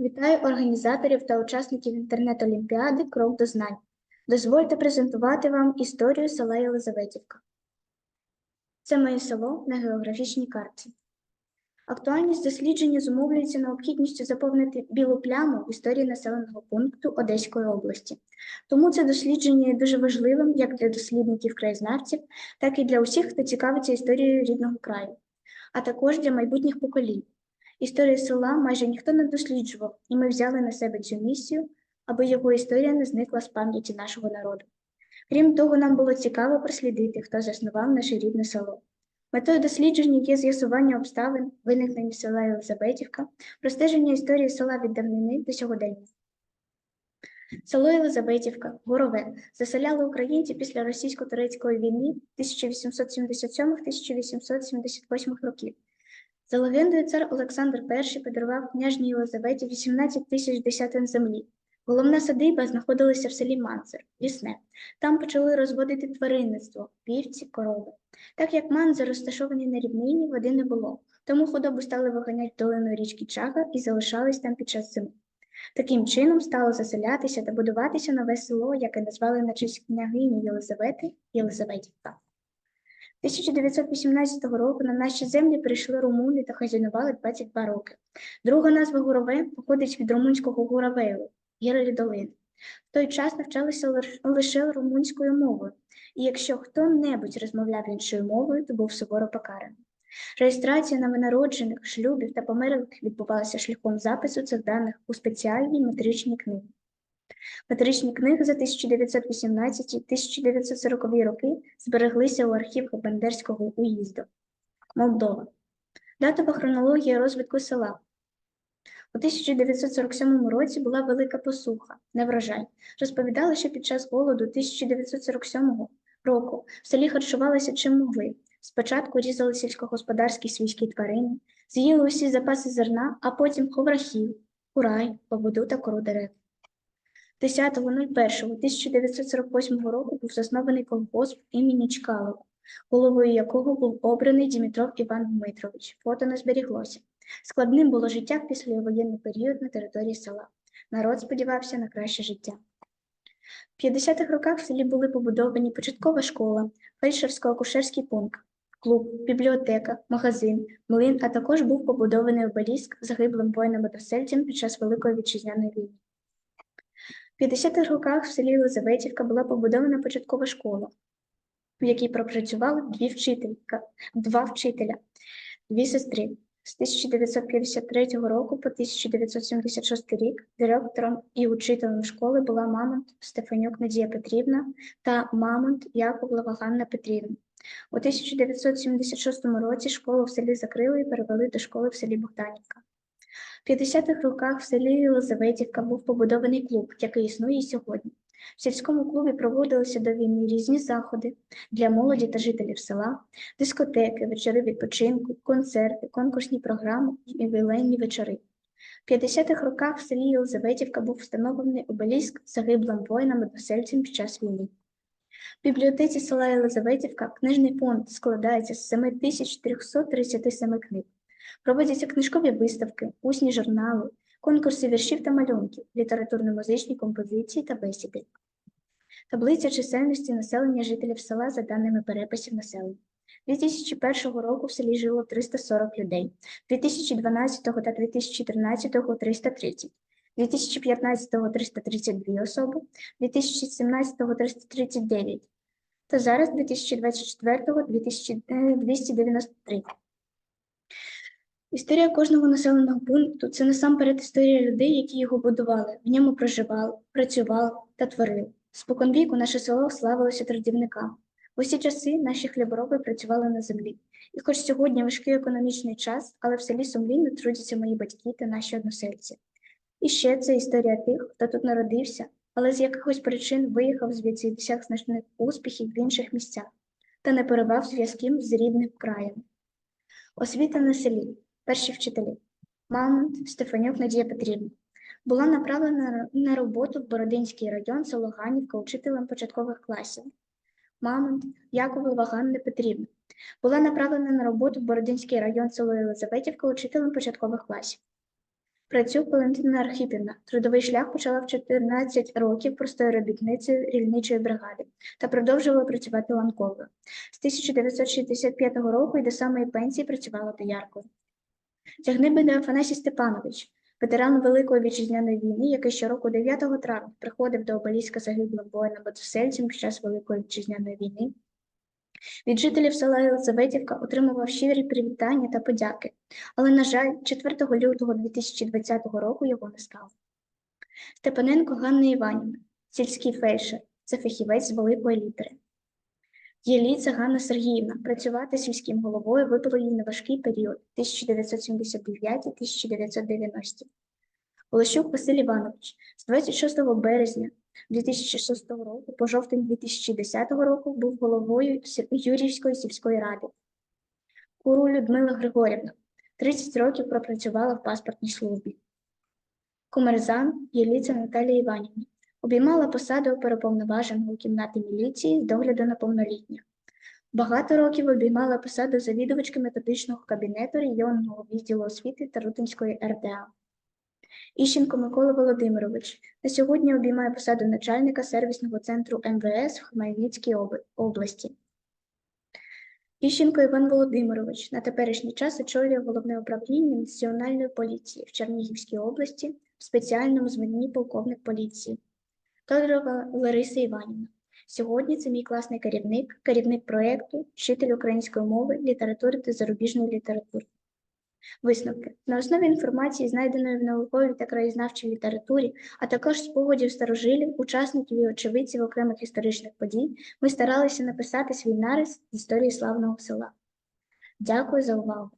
Вітаю організаторів та учасників інтернет-олімпіади Крок до знань. Дозвольте презентувати вам історію села Єлизаветівка. Це моє село на географічній карті. Актуальність дослідження зумовлюється необхідністю заповнити білу пляму в історії населеного пункту Одеської області. Тому це дослідження є дуже важливим як для дослідників краєзнавців, так і для усіх, хто цікавиться історією рідного краю, а також для майбутніх поколінь. Історію села майже ніхто не досліджував, і ми взяли на себе цю місію, аби його історія не зникла з пам'яті нашого народу. Крім того, нам було цікаво прослідити, хто заснував наше рідне село. Метою дослідження є з'ясування обставин, виникнення села Єлизаветівка, простеження історії села від давнини до сьогодення. Село Єлизаветівка, Горове, заселяли українці після російсько-турецької війни 1877-1878 років. За легендою, цар Олександр І подарував княжній Єлизаветі 18 тисяч десятин землі. Головна садиба знаходилася в селі Манцер, лісне. Там почали розводити тваринництво, вівці, корови. Так як Манзер розташовані на рівнині, води не було, тому худобу стали виганяти долину річки Чага і залишались там під час зими. Таким чином стало заселятися та будуватися нове село, яке назвали на честь княгині Єлизавети Єлизаветівка. 1918 року на наші землі прийшли румуни та хазяйнували 22 роки. Друга назва Горове походить від румунського Горовейлу, гірелі долини. В той час навчалися лише румунською мовою, і якщо хто-небудь розмовляв іншою мовою, то був суворо покараний. Реєстрація новонароджених, шлюбів та померлих відбувалася шляхом запису цих даних у спеціальній метричній книгі. Метричні книги за 1918-1940 роки збереглися у архівах Бендерського уїзду. Молдова. Датова хронологія розвитку села. У 1947 році була велика посуха, неврожай. Розповідали, що під час голоду 1947 року в селі харчувалися чим могли. Спочатку різали сільськогосподарські свійські тварини, з'їли усі запаси зерна, а потім ховрахів, курай, побуду та кору дерев. 10.01.1948 року був заснований колгосп імені Чкалова, головою якого був обраний Дімітров Іван Дмитрович. Фото не зберіглося. Складним було життя в післявоєнний період на території села. Народ сподівався на краще життя. В 50-х роках в селі були побудовані початкова школа, фельдшерсько-акушерський пункт, клуб, бібліотека, магазин, млин, а також був побудований обеліск загиблим воїнам-односельцям під час Великої вітчизняної війни. В 50-х роках в селі Єлизаветівка була побудована початкова школа, в якій пропрацювали дві вчителька, два вчителя, дві сестри. З 1953 року по 1976 рік директором і учителем школи була Мамонт Стефанюк Надія Петрівна та Мамонт Яковлева Ганна Петрівна. У 1976 році школу в селі закрили і перевели до школи в селі Богданівка. В 50-х роках в селі Єлизаветівка був побудований клуб, який існує сьогодні. В сільському клубі проводилися до війни різні заходи для молоді та жителів села, дискотеки, вечори відпочинку, концерти, конкурсні програми і ювілейні вечори. В 50-х роках в селі Єлизаветівка був встановлений обеліск загиблим воїнам односельцям під час війни. В бібліотеці села Єлизаветівка книжний фонд складається з 7337 книг. Проводяться книжкові виставки, усні журнали, конкурси віршів та малюнків, літературно-музичні композиції та бесіди. Таблиця чисельності населення жителів села за даними переписів населення. 2001 року в селі жило 340 людей, 2012 та 2013 – 330, 2015 – 332 особи, 2017 – 339, та зараз 2024 – 293. Історія кожного населеного пункту це насамперед історія людей, які його будували, в ньому проживали, працювали та творили. Споконвіку наше село славилося трудівниками. В усі часи наші хлібороби працювали на землі. І хоч сьогодні важкий економічний час, але в селі сумлінно трудяться мої батьки та наші односельці. І ще це історія тих, хто тут народився, але з якихось причин виїхав звідси і значних успіхів в інших місцях та не перервав зв'язків з рідним краєм. Освіта на селі. Перші вчителі. Мамонт Стефанюк Надія Петрівна. Була направлена на роботу в Бородинський район село Ганівка учителем початкових класів. Мамонт Яковлева Ганна Петрівна. Була направлена на роботу в Бородинський район село Єлизаветівка учителем початкових класів. Працюк Валентина Архипівна. Трудовий шлях почала в 14 років простою робітницею рільничої бригади та продовжувала працювати ланковою. З 1965 року і до самої пенсії працювала дояркою. Тягнибида Афанасій Степанович, ветеран Великої вітчизняної війни, який щороку 9 травня приходив до обеліска загиблим воїнам-односельцям під час Великої вітчизняної війни. Від жителів села Єлизаветівка отримував щирі привітання та подяки, але, на жаль, 4 лютого 2020 року його не стало. Степаненко Ганна Іванівна, сільський фельдшер, це фахівець з великої літери. Єліця Ганна Сергіївна, працювати сільським головою випало їй на важкий період 1979-1990. Олещук Василь Іванович з 26 березня 2006 року по жовтень 2010 року був головою Юрівської сільської ради. Куру Людмила Григорівна 30 років пропрацювала в паспортній службі. Комерзан Єліця Наталія Іванівна обіймала посаду оперуповноваженого кімнати міліції з догляду на повнолітніх. Багато років обіймала посаду завідувачки методичного кабінету районного відділу освіти та Рутинської РДА. Іщенко Микола Володимирович на сьогодні обіймає посаду начальника сервісного центру МВС в Хмельницькій області. Іщенко Іван Володимирович на теперішній час очолює головне управління Національної поліції в Чернігівській області в спеціальному званні полковник поліції. Тодорова Лариса Іванівна. Сьогодні це мій класний керівник, керівник проєкту, вчитель української мови, літератури та зарубіжної літератури. Висновки. На основі інформації, знайденої в науковій та краєзнавчій літературі, а також спогадів старожилів, учасників і очевидців окремих історичних подій, ми старалися написати свій нарис з історії славного села. Дякую за увагу.